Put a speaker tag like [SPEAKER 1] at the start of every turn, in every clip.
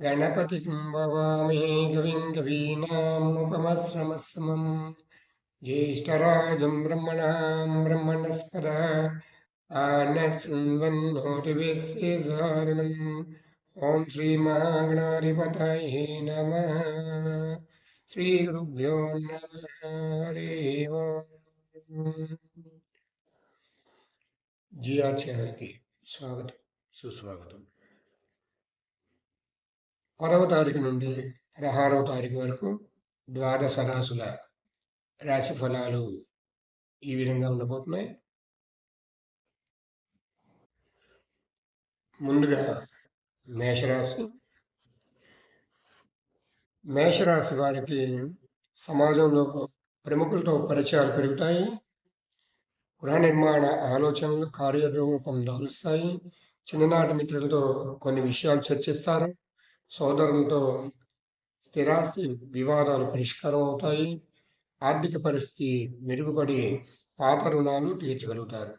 [SPEAKER 1] ഗണപതി ഭവാമേ കവിം കവീനാമുപമശ്രമസമം ജ്യേഷ്ഠരാജം ബ്രഹ്മണ ബ്രഹ്മണസ്പദ ആനസുന്ദോതിവിധാരണം ഓം ശ്രീ മഹാഗണാധിപതയേ നമ. ശ്രീ ഗുരുഭ്യോ നമ. ഹരി ഓ. జిఆర్ ఛానల్కి స్వాగతం సుస్వాగతం. పదవ తారీఖు నుండి పదహారవ తారీఖు వరకు ద్వాదశ రాసుల రాశి ఫలాలు ఈ విధంగా ఉండబోతున్నాయి. ముందుగా మేషరాశి. మేషరాశి వారికి సమాజంలో ప్రముఖులతో పరిచయాలు పెరుగుతాయి. గృహ నిర్మాణ ఆలోచనలు కార్యరూపం దాలుస్తాయి. చిన్ననాటి మిత్రులతో కొన్ని విషయాలు చర్చిస్తారు. సోదరులతో స్థిరాస్తి వివాదాలు పరిష్కారం అవుతాయి. ఆర్థిక పరిస్థితి మెరుగుపడి పాత రుణాలు తీర్చగలుగుతారు.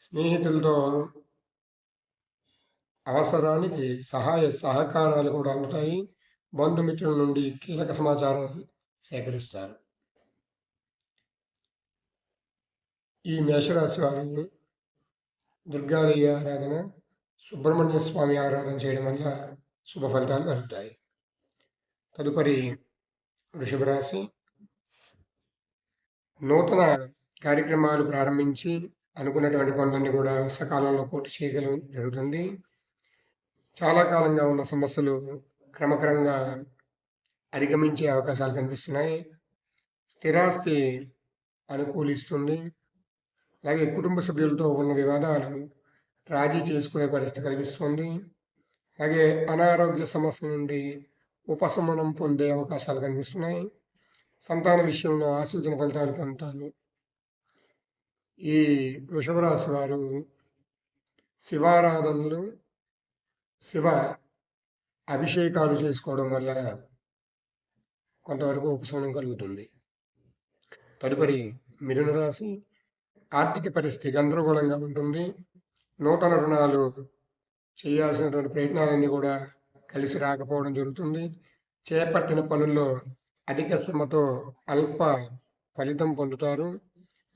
[SPEAKER 1] స్నేహితులతో అవసరానికి సహాయ సహకారాలు కూడా అందుతాయి. బంధుమిత్రుల నుండి కీలక సమాచారం సేకరిస్తారు. ఈ మేషరాశి వారు దుర్గాదేవి ఆరాధన సుబ్రహ్మణ్య స్వామి ఆరాధన చేయడం వల్ల శుభ ఫలితాలు కలుగుతాయి. తదుపరి వృషభ రాశి. నూతన కార్యక్రమాలు ప్రారంభించి అనుకున్నటువంటి పనులన్నీ కూడా సకాలంలో పూర్తి చేయగలం జరుగుతుంది. చాలా కాలంగా ఉన్న సమస్యలు క్రమక్రమంగా అధిగమించే అవకాశాలు కనిపిస్తున్నాయి. స్థిరాస్తి అనుకూలిస్తుంది. అలాగే కుటుంబ సభ్యులతో ఉన్న వివాదాలు రాజీ చేసుకునే పరిస్థితి కనిపిస్తుంది అలాగే అనారోగ్య సమస్య నుండి ఉపశమనం పొందే అవకాశాలు కనిపిస్తున్నాయి. సంతాన విషయంలో ఆశించిన ఫలితాలు పొందుతారు. ఈ వృషభరాశి వారు శివారాధనలు శివ అభిషేకాలు చేసుకోవడం వల్ల కొంతవరకు ఉపశమనం కలుగుతుంది. తదుపరి మిథున రాశి ఆర్థిక పరిస్థితి గందరగోళంగా ఉంటుంది. నూతన రుణాలు చేయాల్సినటువంటి ప్రయత్నాలన్నీ కూడా కలిసి రాకపోవడం జరుగుతుంది. చేపట్టిన పనుల్లో అధిక శ్రమతో అల్ప ఫలితం పొందుతారు.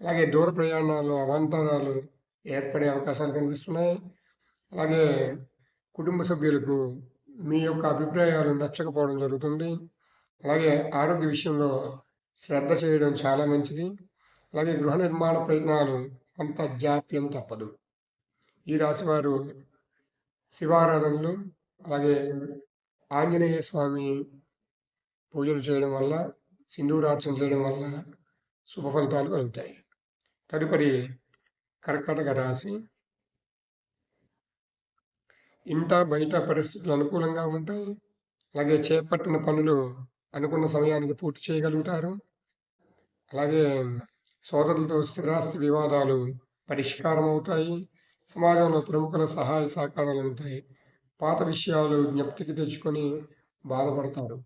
[SPEAKER 1] అలాగే దూర ప్రయాణాల్లో అవాంతరాలు ఏర్పడే అవకాశాలు కనిపిస్తున్నాయి. అలాగే కుటుంబ సభ్యులకు మీ యొక్క అభిప్రాయాలు నచ్చకపోవడం జరుగుతుంది. అలాగే ఆరోగ్య విషయంలో శ్రద్ధ చేయడం చాలా మంచిది. అలాగే గృహ నిర్మాణ ప్రయత్నాలు కొంత జాప్యం తప్పదు. ఈ రాశివారు శివారాధనలు అలాగే ఆంజనేయ స్వామి పూజలు చేయడం వల్ల సింధూరార్చన చేయడం వల్ల శుభ ఫలితాలు కలుగుతాయి. తదుపరి కర్కటక రాశి. ఇంట బయట పరిస్థితులు అనుకూలంగా ఉంటాయి. అలాగే చేపట్టిన పనులు అనుకున్న సమయానికి పూర్తి చేయగలుగుతారు. అలాగే సోదరులతో స్థిరాస్తి వివాదాలు పరిష్కారం అవుతాయి సమాజంలో ప్రముఖుల సహాయ సహకారాలు ఉంటాయి పాత విషయాలు జ్ఞప్తికి తెచ్చుకొని బాధపడతారు.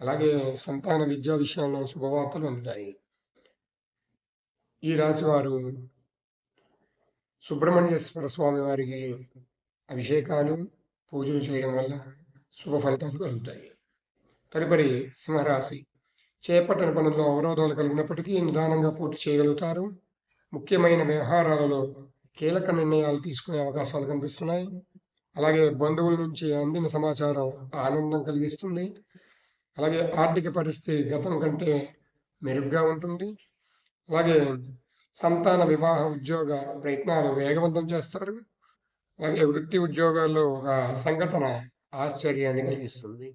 [SPEAKER 1] అలాగే సంతాన విద్యా విషయంలో శుభవార్తలు అందుతాయి. ఈ రాశి వారు సుబ్రహ్మణ్యేశ్వర స్వామి వారికి అభిషేకాలు పూజలు చేయడం వల్ల శుభ ఫలితాలు కలుగుతాయి. తదుపరి సింహరాశి. చేపట్టిన పనుల్లో అవరోధాలు కలిగినప్పటికీ నిదానంగా పూర్తి చేయగలుగుతారు. ముఖ్యమైన వ్యవహారాలలో కీలక నిర్ణయాలు తీసుకునే అవకాశాలు కనిపిస్తున్నాయి. అలాగే బంధువుల నుంచి అందిన సమాచారం ఆనందం కలిగిస్తుంది. అలాగే ఆర్థిక పరిస్థితి గతం కంటే మెరుగ్గా ఉంటుంది. అలాగే సంతాన వివాహ ఉద్యోగ ప్రయత్నాలు వేగవంతం చేస్తారు. అలాగే వృత్తి ఉద్యోగాల్లో ఒక సంఘటన ఆశ్చర్యాన్ని కలిగిస్తుంది.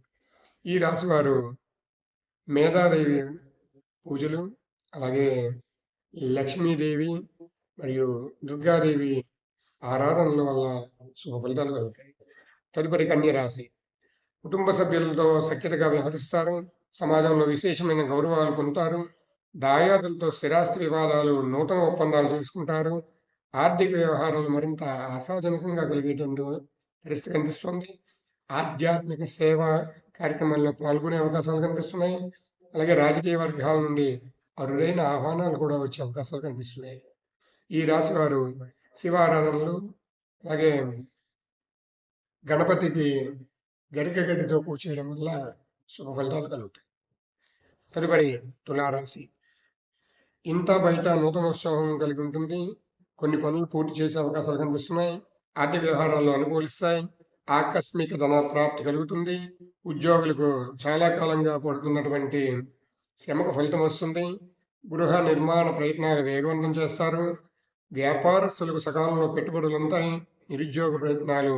[SPEAKER 1] ఈ రాశి వారు మేధాదేవి పూజలు అలాగే లక్ష్మీదేవి మరియు దుర్గాదేవి ఆరాధనల వల్ల శుభ ఫలితాలు కలుగుతాయి. తదుపరి కన్యరాశి కుటుంబ సభ్యులతో సఖ్యతగా వ్యవహరిస్తారు. సమాజంలో విశేషమైన గౌరవాలు పొందుతారు. దాయాదులతో స్థిరాస్తి వివాదాలు నూతన ఒప్పందాలు చేసుకుంటారు. ఆర్థిక వ్యవహారాలు మరింత ఆశాజనకంగా కలిగేటువంటి పరిస్థితి కనిపిస్తుంది. ఆధ్యాత్మిక సేవ కార్యక్రమాల్లో పాల్గొనే అవకాశాలు కనిపిస్తున్నాయి. అలాగే రాజకీయ వర్గాల నుండి అరుదైన ఆహ్వానాలు కూడా వచ్చే అవకాశాలు కనిపిస్తున్నాయి. ఈ రాశి వారు శివారాధనలు అలాగే గణపతికి గరిక గడ్డితో పూజ చేయడం వల్ల శుభ ఫలితాలు కలుగుతాయి. తదుపరి తులారాశి. ఇంత బయట నూతన ఉత్సాహం కలిగి ఉంటుంది. కొన్ని పనులు పూర్తి చేసే అవకాశాలు కనిపిస్తున్నాయి. ఆర్థిక వ్యవహారాల్లో అనుకూలిస్తాయి. ఆకస్మిక ధన ప్రాప్తి కలుగుతుంది. ఉద్యోగులకు చాలా కాలంగా పడుతున్నటువంటి శ్రమకు ఫలితం వస్తుంది. గృహ నిర్మాణ ప్రయత్నాలు వేగవంతం చేస్తారు. వ్యాపారస్తులకు సకాలంలో పెట్టుబడులు ఉంటాయి. నిరుద్యోగ ప్రయత్నాలు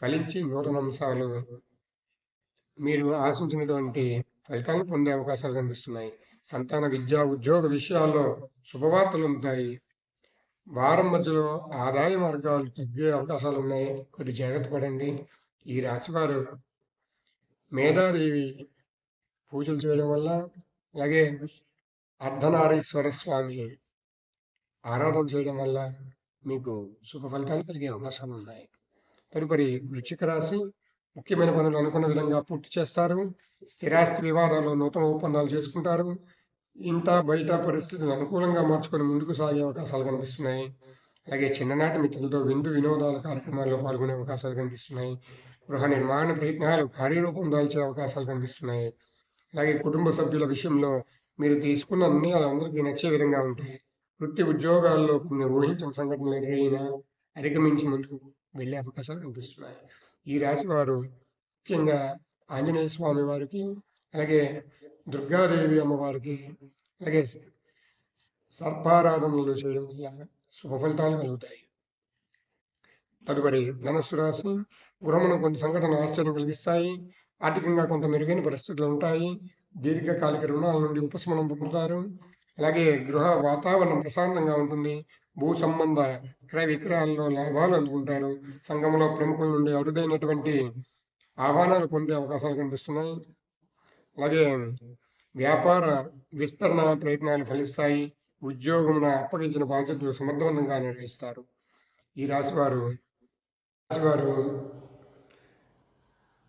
[SPEAKER 1] ఫలించి నూతన అంశాలు మీరు ఆశించినటువంటి ఫలితాలను పొందే అవకాశాలు కనిపిస్తున్నాయి. సంతాన విద్య ఉద్యోగ విషయాల్లో శుభవార్తలు ఉంటాయి. వారం మధ్యలో ఆదాయ మార్గాలు తగ్గే అవకాశాలు ఉన్నాయి. కొద్ది జాగ్రత్త పడండి. ఈ రాశివారు మేధాదేవి పూజలు చేయడం వల్ల అలాగే అర్ధనారీశ్వర స్వామి ఆరాధన చేయడం వల్ల మీకు శుభ ఫలితాలు కలిగే అవకాశాలు ఉన్నాయి. తదుపరి వృచ్చిక రాశి ముఖ్యమైన పనులు అనుకున్న విధంగా పూర్తి చేస్తారు. స్థిరాస్తి వివాదాలు నూతన ఒప్పందాలు చేసుకుంటారు. ఇంట బయట పరిస్థితిని అనుకూలంగా మార్చుకొని ముందుకు సాగే అవకాశాలు కనిపిస్తున్నాయి. అలాగే చిన్ననాటి మిత్రులతో విందు వినోదాల కార్యక్రమాల్లో పాల్గొనే అవకాశాలు కనిపిస్తున్నాయి. గృహ నిర్మాణ ప్రయత్నాలు కార్యరూపం దాల్చే అవకాశాలు కనిపిస్తున్నాయి. అలాగే కుటుంబ సభ్యుల విషయంలో మీరు తీసుకున్న నిర్ణయాలు అందరికీ నచ్చే విధంగా ఉంటాయి వృత్తి ఉద్యోగాల్లో కొన్ని ఊహించిన సంఘటనలు ఎదురైనా అధిగమించి ముందుకు వెళ్ళే అవకాశాలు కనిపిస్తున్నాయి. ఈ రాశి వారు ముఖ్యంగా ఆంజనేయ స్వామి వారికి అలాగే దుర్గాదేవి అమ్మవారికి అలాగే సర్పారాధనలు చేయడం వల్ల శుభ ఫలితాలు కలుగుతాయి. తదుపరి ధనస్సు రాశి గృహమును కొన్ని సంఘటనలు ఆశ్చర్యం కలిగిస్తాయి. ఆర్థికంగా కొంత మెరుగైన పరిస్థితులు ఉంటాయి. దీర్ఘకాలిక రుణాల నుండి ఉపశమనం పొందుతారు. అలాగే గృహ వాతావరణం ప్రశాంతంగా ఉంటుంది. భూ సంబంధ క్రయ విక్రయాల్లో లాభాలు అందుకుంటారు. సంఘంలో ప్రముఖుల నుండి అరుదైనటువంటి ఆహ్వానాలు పొందే అవకాశాలు కనిపిస్తున్నాయి. అలాగే వ్యాపార విస్తరణ ప్రయత్నాలు ఫలిస్తాయి. ఉద్యోగమున అప్పగించిన బాధ్యతలు సమర్థవంతంగా నిర్వహిస్తారు. ఈ రాశివారు రాశివారు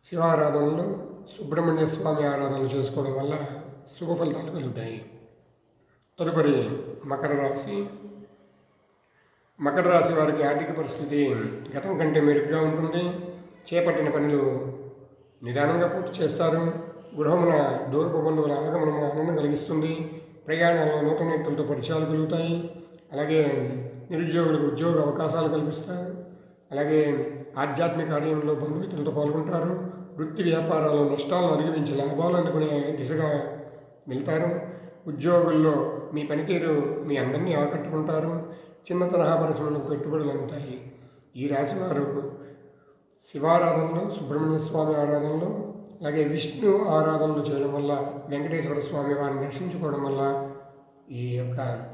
[SPEAKER 1] శివారాధనలు సుబ్రహ్మణ్య స్వామి ఆరాధనలు చేసుకోవడం వల్ల శుభ ఫలితాలు కలుగుతాయి. తదుపరి మకర రాశి. మకర రాశి వారికి ఆర్థిక పరిస్థితి గతం కంటే మెరుగ్గా ఉంటుంది. చేపట్టిన పనులు నిదానంగా పూర్తి చేస్తారు. గృహమున దూరపు బంధువుల ఆగమనం ఆనందం కలిగిస్తుంది. ప్రయాణాల్లో నూతన వ్యక్తులతో పరిచయాలు కలుగుతాయి అలాగే నిరుద్యోగులకు ఉద్యోగ అవకాశాలు కల్పిస్తారు. అలాగే ఆధ్యాత్మిక కార్యంలో బంధుమిత్రులతో పాల్గొంటారు. వృత్తి వ్యాపారాల్లో నష్టాలను అధిగమించి లాభాలు అందుకునే దిశగా వెళ్తారు. ఉద్యోగుల్లో మీ పనితీరు మీ అందరినీ ఆకట్టుకుంటారు. చిన్న తరహా పరిశ్రమలకు పెట్టుబడులు అందుతాయి. ఈ రాశివారు శివారాధనలు సుబ్రహ్మణ్య స్వామి ఆరాధనలు అలాగే విష్ణు ఆరాధనలు చేయడం వల్ల వెంకటేశ్వర స్వామి వారిని దర్శించుకోవడం వల్ల ఈ యొక్క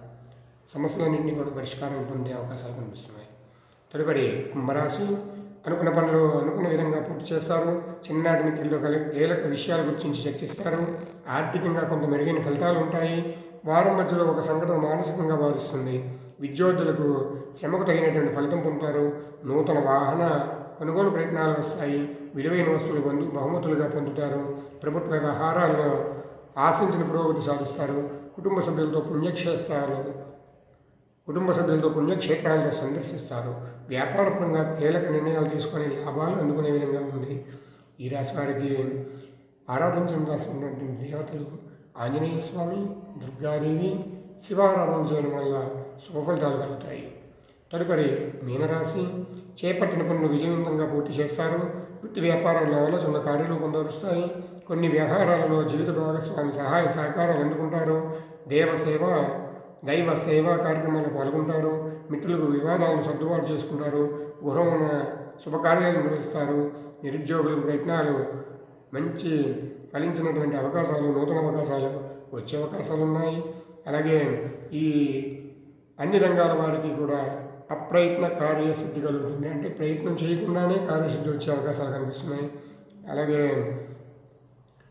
[SPEAKER 1] సమస్యలన్నింటినీ కూడా పరిష్కారం పొందే అవకాశాలు కనిపిస్తున్నాయి. తదుపరి కుంభరాశి. అనుకున్న పనులు అనుకున్న విధంగా పూర్తి చేస్తారు. చిన్ననాటి మిత్రులతో కలి కీలక విషయాల గురించి చర్చిస్తారు. ఆర్థికంగా కొంత మెరుగైన ఫలితాలు ఉంటాయి. వారం మధ్యలో ఒక సంఘటన మానసికంగా భావిస్తుంది విద్యార్థులకు శ్రమకు తగినటువంటి ఫలితం పొందుతారు. నూతన వాహన కొనుగోలు ప్రయత్నాలు వస్తాయి. విలువైన వస్తువులు పొందు బహుమతులుగా పొందుతారు. ప్రభుత్వ వ్యవహారాల్లో ఆశించిన పురోగతి సాధిస్తారు. కుటుంబ సభ్యులతో పుణ్యక్షేత్రాలు కుటుంబ సభ్యులతో పుణ్యక్షేత్రాలను సందర్శిస్తారు. వ్యాపారపరంగా కీలక నిర్ణయాలు తీసుకొని లాభాలు అందుకునే విధంగా ఉంది. ఈ రాశి వారికి ఆరాధించాల్సినటువంటి దేవతలు ఆంజనేయ స్వామి దుర్గాదేవి శివారాధన చేయడం వల్ల శుభఫలితాలు కలుగుతాయి. తదుపరి మీనరాశి చేపట్టిన పనులు విజయవంతంగా పూర్తి చేస్తారు. వృత్తి వ్యాపారాల్లో ఆలోచన కార్యరూపం దొరుకుతాయి కొన్ని వ్యవహారాలలో జీవిత భాగస్వామి సహాయ సహకారాలు అందుకుంటారు. దేవసేవ దైవ సేవా కార్యక్రమాల్లో పాల్గొంటారు. మిత్రులకు వివాదాలను సర్దుబాటు చేసుకుంటారు. గృహమున శుభకార్యాలు నిర్వహిస్తారు. నిరుద్యోగుల ప్రయత్నాలు మంచి ఫలించినటువంటి అవకాశాలు నూతన అవకాశాలు వచ్చే అవకాశాలు ఉన్నాయి. అలాగే ఈ అన్ని రంగాల వారికి కూడా అప్రయత్న కార్యసిద్ధి కలుగుతుంది. అంటే ప్రయత్నం చేయకుండానే కార్యసిద్ధి వచ్చే అవకాశాలు కనిపిస్తున్నాయి. అలాగే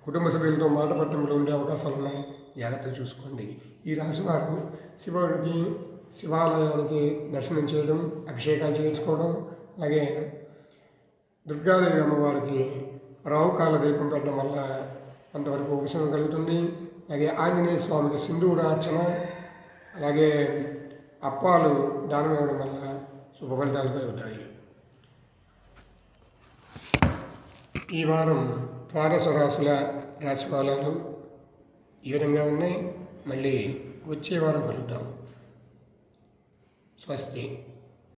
[SPEAKER 1] కుటుంబ సభ్యులతో మాట పట్టణంలో ఉండే అవకాశాలు ఉన్నాయి. జాగ్రత్త చూసుకోండి. ఈ రాశివారు శివుడికి శివాలయానికి దర్శనం చేయడం అభిషేకాలు చేయించుకోవడం అలాగే దుర్గాదేవి అమ్మవారికి రావుకాల దీపం పెట్టడం వల్ల కొంతవరకు ఉపశమనం కలుగుతుంది. అలాగే ఆంజనేయ స్వామికి సింధూరార్చన అలాగే అప్పాలు దానం ఇవ్వడం వల్ల శుభ ఫలితాలపై ఉంటాయి. ఈ వారం ద్వాదశ రాశుల రాశిఫలాలు ఈ విధంగా ఉన్నాయి. మళ్ళీ వచ్చే వారం కలుద్దాం. స్వస్తి.